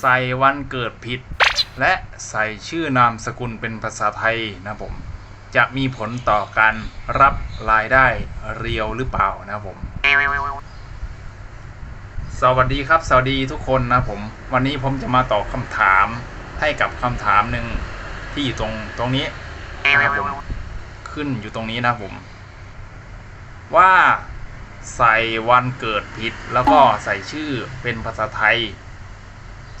ใส่วันเกิดผิด และใส่ชื่อนามสกุลเป็นภาษาไทยนะผม จะมีผลต่อการรับรายได้เรียวหรือเปล่านะผม สวัสดีครับ สวัสดีทุกคนนะผม วันนี้ผมจะมาตอบคำถามให้กับคำถามหนึ่งที่อยู่ตรงตรงนี้นะครับผมขึ้นอยู่ตรงนี้นะผม ว่าใส่วันเกิดผิดแล้วก็ใส่ชื่อเป็นภาษาไทย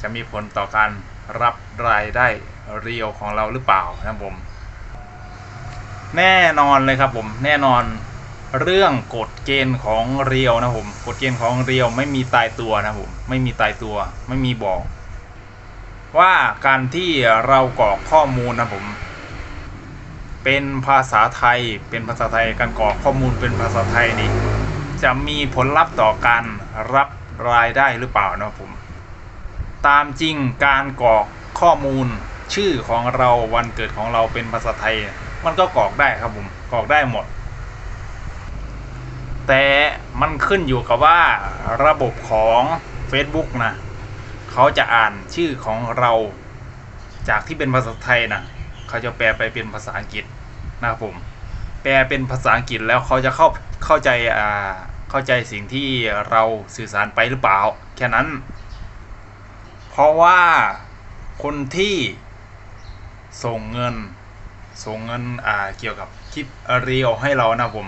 จะมีผลต่อการรับรายได้เรียวของเราหรือเปล่านะผม แน่นอนเลยครับผม แน่นอนเรื่องกฎเกณฑ์ของเรียวนะผมกฎเกณฑ์ของเรียวไม่มีตายตัวนะผมไม่มีตายตัว ไม่มีบอก ว่าการที่เรากรอกข้อมูลนะผม เป็นภาษาไทยเป็นภาษาไทยการกรอกข้อมูลเป็นภาษาไทยนี่จะมีผลลัพธ์ต่อการรับรายได้หรือเปล่านะผม ตามจริงการกรอกข้อมูลชื่อของเราวันเกิดของเราเป็นภาษาไทย มันก็กรอกได้ครับผมกรอกได้หมด แต่มันขึ้นอยู่กับว่าระบบของ Facebook นะเขาจะอ่านชื่อของเราจากที่เป็นภาษาไทยนะเขาจะแปลไปเป็นภาษาอังกฤษนะครับผม แปลเป็นภาษาอังกฤษแล้วเขาจะเข้าเข้าใจอ่าเข้าใจสิ่งที่เราสื่อสารไปหรือเปล่า แค่นั้น ราะว่าคนที่ส่งเงิน ส่งเงินอ่าเกี่ยวกับคลิปเรียวให้เรานะผม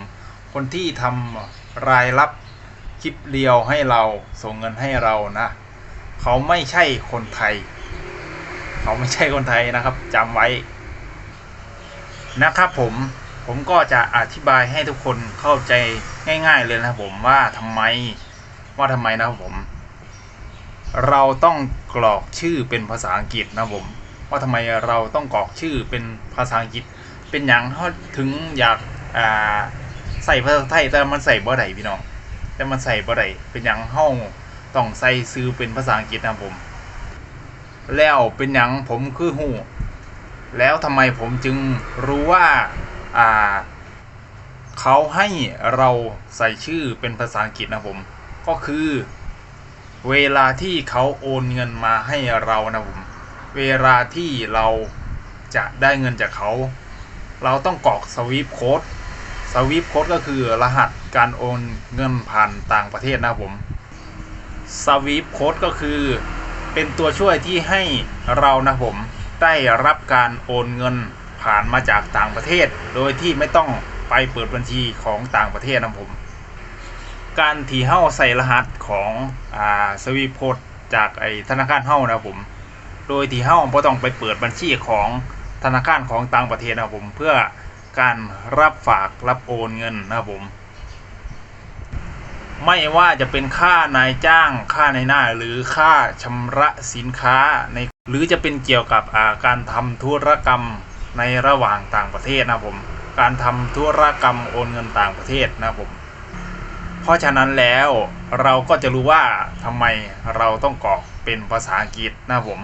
คนที่ทำรายรับคลิปเรียวให้เราส่งเงินให้เรานะ เขาไม่ใช่คนไทย เขาไม่ใช่คนไทยนะครับจำไว้นะครับผมผมก็จะอธิบายให้ทุกคนเข้าใจง่าย ๆ เลยนะครับผมว่าทำไมว่าทำไมนะครับผม เราต้อง กรอกชื่อเป็นภาษาอังกฤษนะผมว่าทำไมเราต้องกรอกชื่อเป็นภาษาอังกฤษ เป็นอย่างเขาถึงอยากอ่าใส่ภาษาไทยแต่มันใส่บ่ได้พี่น้องแต่มันใส่บ่ได้เป็นอย่างเฮาต้องใส่ซื้อเป็นภาษาอังกฤษนะผม แล้วเป็นอย่างผมคือหูแล้วทำไมผมจึงรู้ว่าอ่าเขาให้เราใส่ชื่อเป็นภาษาอังกฤษนะผม ก็คือ เวลาที่เขาโอนเงินมาให้เรานะผมเวลาที่เราจะได้เงินจากเขา เราต้องกรอกสวิปโค้ดสวิปโค้ดก็คือรหัสการโอนเงินผ่านต่างประเทศนะผมสวิปโค้ดก็คือเป็นตัวช่วยที่ให้เรานะผมได้รับการโอนเงินผ่านมาจากต่างประเทศ โดยที่ไม่ต้องไปเปิดบัญชีของต่างประเทศนะผม การที่เฮ้าใส่รหัสของอ่าสวิปโค้ดจากไอธนาคารเฮ้านะผม โดยที่เฮ้าบ่ต้องไปเปิดบัญชีของธนาคารของต่างประเทศนะผมเพื่อการรับฝากรับโอนเงินนะผม ไม่ว่าจะเป็นค่านายจ้างค่านายหน้าหรือค่าชำระสินค้าในหรือจะเป็นเกี่ยวกับาการทำธุรกรรมในระหว่างต่างประเทศนะผม การทำธุรกรรมโอนเงินต่างประเทศนะผม เพราะฉะนั้นแล้วเราก็จะรู้ว่าทำไมเราต้องกรอกเป็นภาษาอังกฤษนะผม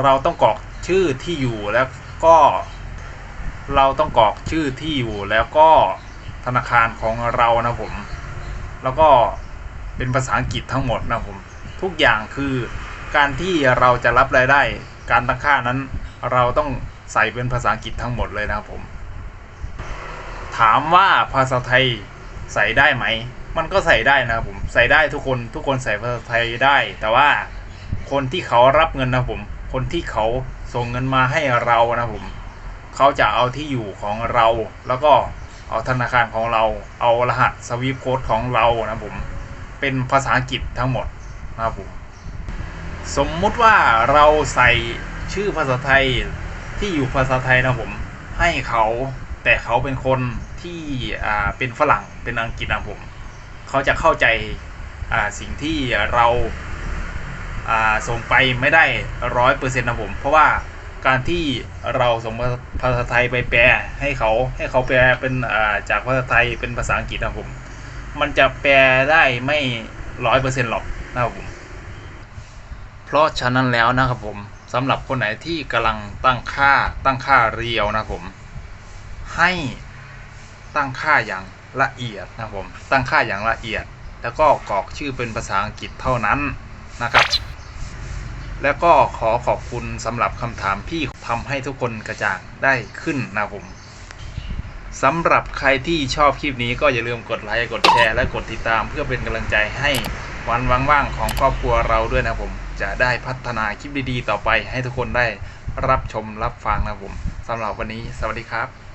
เราต้องกรอกชื่อที่อยู่แล้วก็ เราต้องกรอกชื่อที่อยู่แล้วก็ธนาคารของเรานะผม แล้วก็เป็นภาษาอังกฤษทั้งหมดนะผมทุกอย่างคือการที่เราจะรับรายได้ การตั้งค่านั้น เราต้องใส่เป็นภาษาอังกฤษทั้งหมดเลยนะครับผม ถามว่าภาษาไทยใส่ได้ไหม มันก็ใส่ได้นะครับผมใส่ได้ทุกคนทุกคนใส่ภาษาไทยได้ แต่ว่าคนที่เขารับเงินนะผม คนที่เขาส่งเงินมาให้เรานะผมเขาจะเอาที่อยู่ของเรา แล้วก็เอาธนาคารของเรา เอารหัสสวิปโค้ดของเรานะผม เป็นภาษาอังกฤษทั้งหมดนะครับผมสมมุติว่าเราใส่ชื่อภาษาไทยที่อยู่ภาษาไทยนะผม ให้เขาแต่เขาเป็นคนที่อ่าเป็นฝรั่งเป็นอังกฤษนะผม เขาจะเข้าใจสิ่งที่เราส่งไปไม่ได้ร้อยเปอร์เซ็นต์นะผม เพราะว่าการที่เราส่งภาษาไทยไปแปลให้เขาให้เขาแปลเป็นจากภาษาไทยเป็นภาษาอังกฤษนะผม มันจะแปลได้ไม่ร้อยเปอร์เซ็นต์หรอกนะครับผมเพราะฉะนั้นแล้วนะครับผมสำหรับคนไหนที่กำลังตั้งค่าตั้งค่าเรียวนะผม ให้ตั้งค่าอย่าง ละเอียดนะครับผมตั้งค่าอย่างละเอียด แล้วก็กรอกชื่อเป็นภาษาอังกฤษเท่านั้นนะครับ แล้วก็ขอขอบคุณสำหรับคำถามที่ทำให้ทุกคนกระจ่างได้ขึ้นนะครับผมสำหรับใครที่ชอบคลิปนี้ก็อย่าลืมกดไลค์กดแชร์และกดติดตามเพื่อเป็นกำลังใจให้วันว่างๆของครอบครัวเราด้วยนะครับผมจะได้พัฒนาคลิปดีๆ ต่อไปให้ทุกคนได้รับชมรับฟังนะครับผมสำหรับวันนี้ สวัสดีครับ